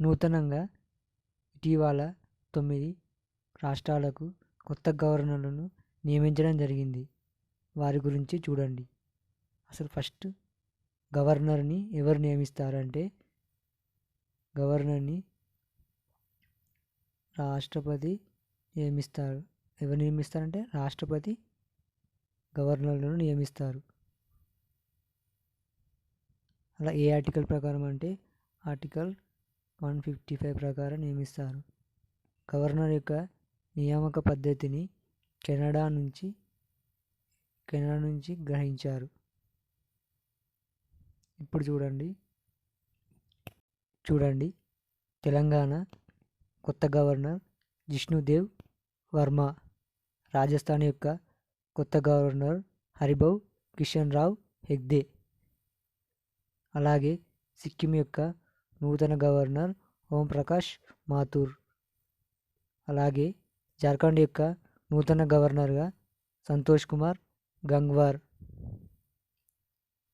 నూతనంగా ఇటీవల తొమ్మిది రాష్ట్రాలకు కొత్త గవర్నర్లను నియమించడం జరిగింది. వారి గురించి చూడండి. అసలు ఫస్ట్ గవర్నర్ని ఎవరు నియమిస్తారంటే గవర్నర్ని రాష్ట్రపతి నియమిస్తారు. ఎవరు నియమిస్తారంటే రాష్ట్రపతి గవర్నర్లను నియమిస్తారు. అలా ఏ ఆర్టికల్ ప్రకారం అంటే ఆర్టికల్ వన్ ఫిఫ్టీ ఫైవ్ ప్రకారం నియమిస్తారు. గవర్నర్ యొక్క నియామక పద్ధతిని కెనడా నుంచి కెనడా నుంచి గ్రహించారు. ఇప్పుడు చూడండి. చూడండి. తెలంగాణ కొత్త గవర్నర్ జిష్ణుదేవ్ వర్మ రాజస్థాన్ యొక్క కొత్త గవర్నర్ హరిభవ్ కిషన్ రావ్ హెగ్దే అలాగే సిక్కిం యొక్క నూతన గవర్నర్ ఓంప్రకాష్ మాథూర్. అలాగే జార్ఖండ్ యొక్క నూతన గవర్నర్గా సంతోష్ కుమార్ గంగ్వార్.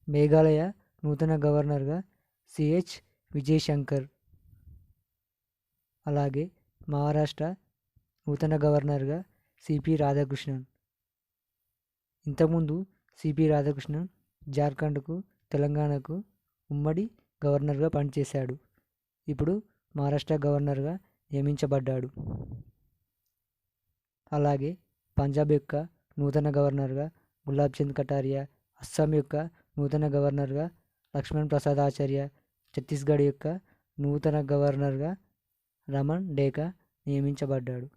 మేఘాలయ నూతన గవర్నర్గా సిహెచ్ విజయశంకర్. అలాగే మహారాష్ట్ర నూతన గవర్నర్గా సిపి రాధాకృష్ణన్. ఇంతకుముందు సిపి రాధాకృష్ణన్ జార్ఖండ్కు తెలంగాణకు ఉమ్మడి గవర్నర్గా పనిచేశాడు. ఇప్పుడు మహారాష్ట్ర గవర్నర్గా నియమించబడ్డాడు. అలాగే పంజాబ్ యొక్క నూతన గవర్నర్గా గులాబ్ చంద్ కటారియా అస్సాం యొక్క నూతన గవర్నర్గా లక్ష్మణ్ ప్రసాద్ ఆచార్య ఛత్తీస్గఢ్ యొక్క నూతన గవర్నర్గా రమణ్ డేకా నియమించబడ్డాడు.